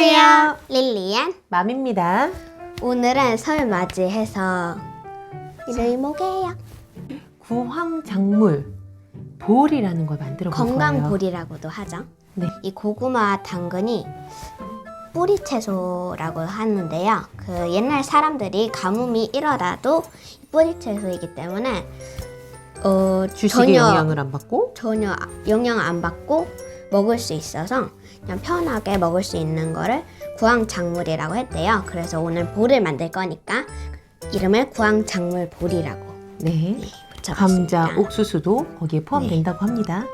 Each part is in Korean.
안녕하세요. 릴리안. 맘입니다. 오늘은 설 맞이해서 이름이 뭐게요? 구황작물 볼이라는 걸 만들어 볼 거예요. 건강볼이라고도 하죠. 네. 이 고구마 당근이 뿌리 채소라고 하는데요. 그 옛날 사람들이 가뭄이 일어나도 뿌리 채소이기 때문에 어, 주식에 전혀 영향을 안 받고 전혀 영향 안 받고 먹을 수 있어서 그냥 편하게 먹을 수 있는 거를 구황작물이라고 했대요. 그래서 오늘 볼을 만들 거니까 이름을 구황작물 볼이라고 네. 붙여봤습니다. 감자, 옥수수도 거기에 포함된다고 합니다.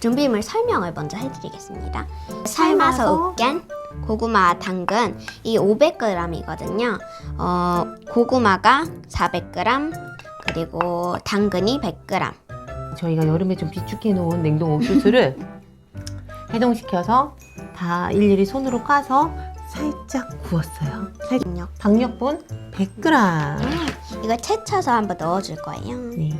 준비물 설명을 먼저 해드리겠습니다. 삶아서 삶아서 으깬 고구마 당근 이 500g이거든요. 어, 고구마가 400g 그리고 당근이 100g. 저희가 여름에 좀 비축해 놓은 냉동 옥수수를 해동시켜서 다 일일이 손으로 까서 살짝 구웠어요. 살- 강력. 박력분 100g. 이거 채쳐서 한번 넣어줄 거예요. 네.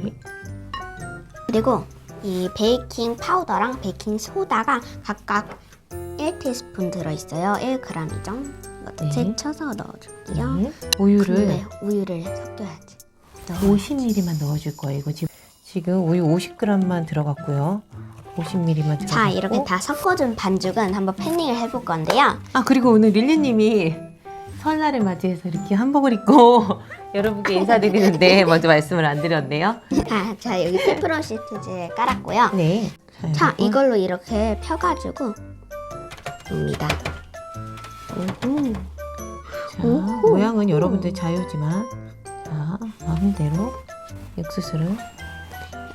그리고 이 베이킹 파우더랑 베이킹 소다가 각각 1티스푼 들어있어요. 1g이죠. 이것도 네. 채쳐서 넣어줄게요. 네. 우유를 근데 우유를 섞여야지. 넣어. 50ml만 넣어줄 거예요. 이거 지금 지금 우유 50g만 들어갔고요. 50ml만 들어갔고. 자 이렇게 다 섞어준 반죽은 한번 패닝을 해볼 건데요. 아 그리고 오늘 릴리님이 설날을 맞이해서 이렇게 한복을 입고 여러분께 인사드리는데 먼저 말씀을 안 드렸네요. 아, 자 여기 페프론 시트지에 깔았고요. 네. 자 여러분. 이걸로 이렇게 펴가지고 옵니다. 오호. 자, 오호. 모양은 여러분들 자유지만 자 마음대로 옥수수를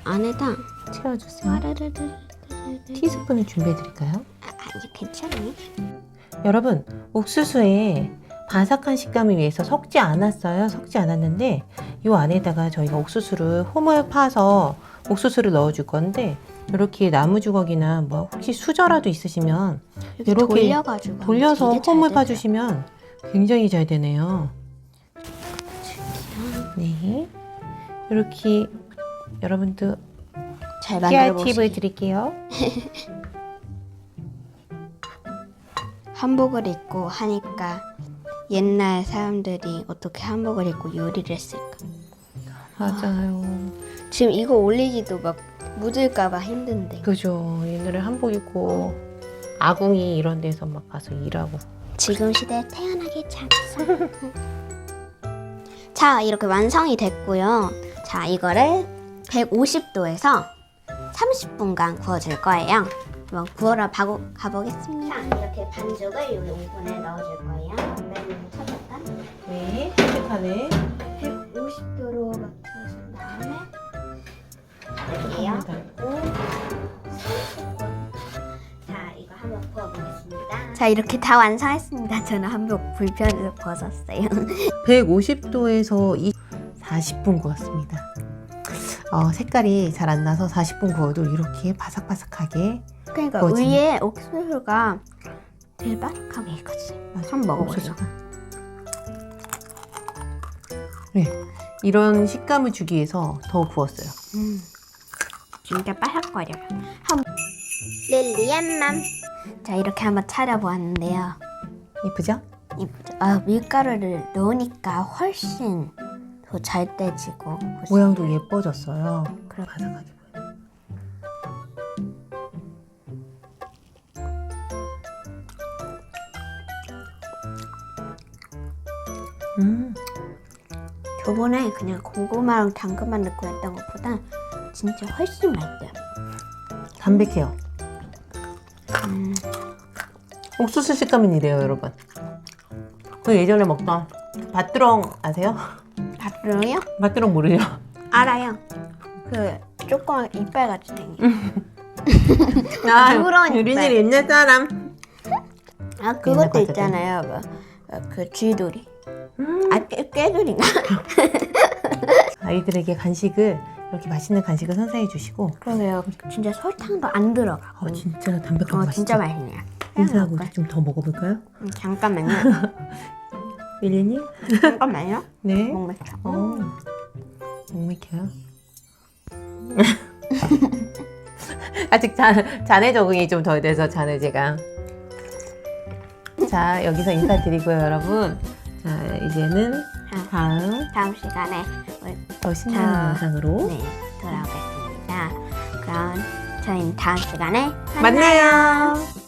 안에다 채워주세요. 와르르르 티스푼을 준비해 드릴까요? 아, 아니 괜찮네. 여러분 옥수수에 바삭한 식감을 위해서 섞지 않았어요. 섞지 않았는데 이 안에다가 저희가 옥수수를 홈을 파서 옥수수를 넣어줄 건데 이렇게 나무 주걱이나 뭐 혹시 수저라도 있으시면 이렇게, 돌려가지고 돌려서 홈을. 파주시면 굉장히 잘 되네요. 네, 이렇게 여러분도 잘 만들어 팁을 보세요. 드릴게요. 한복을 입고 하니까 옛날 사람들이 어떻게 한복을 입고 요리를 했을까? 맞아요. 지금 이거 올리기도 막 묻을까봐 힘든데. 그죠. 옛날에 한복 입고 아궁이 이런 데서 막 가서 일하고. 지금 시대에 태어나기 잘했어. 자, 이렇게 완성이 됐고요. 자, 이거를 150도에서 30분간 구워줄 거예요. 한번 구워러 바고, 가보겠습니다. 자, 이렇게 반죽을 여기 오븐에 넣어줄 거예요. 맨 네, 핸드판에 150도로 맞춰준 다음에. 자, 이거 한번 구워보겠습니다. 자, 이렇게 다 완성했습니다. 저는 한복 불편해서 벗었어요. 150도에서 40분 구웠습니다. 어, 색깔이 잘 안 나서 40분 구워도 이렇게 바삭바삭하게 그러니까 뭐지? 위에 옥수수가 되게 바삭하게 익었어요. 한번. 옥수수가. 네, 이런 식감을 주기 위해서 더 구웠어요. 음, 진짜 바삭거려요. 한 릴리안맘. 자, 이렇게 한번 차려보았는데요. 예쁘죠? 이쁘죠? 아, 밀가루를 넣으니까 훨씬 더잘 떼지고 모양도 예뻐졌어요. 그래. 바삭하게 보여요. 음, 저번에 그냥 고구마랑 당근만 넣고 했던 것보다 진짜 훨씬 맛있어요. 담백해요. 음, 옥수수 식감은 이래요, 여러분. 그 예전에 먹던 밭두렁 아세요? 밥으로요? 밭두렁 모르죠? 알아요. 그 조금 이빨 같이 생긴. 아, 부러운 유린이 이빨. 옛날 사람. 아 옛날 그것도 과자들. 있잖아요. 뭐, 어, 그 쥐돌이. 음, 아 깨, 깨돌인가? 아이들에게 간식을 이렇게 맛있는 간식을 선사해 주시고 그러게요. 진짜 설탕도 안 들어가. 어, 진짜 담백하고 어 맛있죠? 진짜 맛있네요. 인사하고 먹을까요? 좀더 먹어볼까요? 음, 잠깐만요. 윌리님? 잠깐만요. 네. 목 맥혀. 어, 목 맥혀요. 아직 자, 잔해 적응이 좀 덜 돼서 잔해 제가 자, 여기서 인사드리고요, 여러분. 자, 이제는 다음 다음 시간에 우리 더 신나는 자, 영상으로 네, 돌아오겠습니다. 그럼 저희는 다음 시간에 만나요.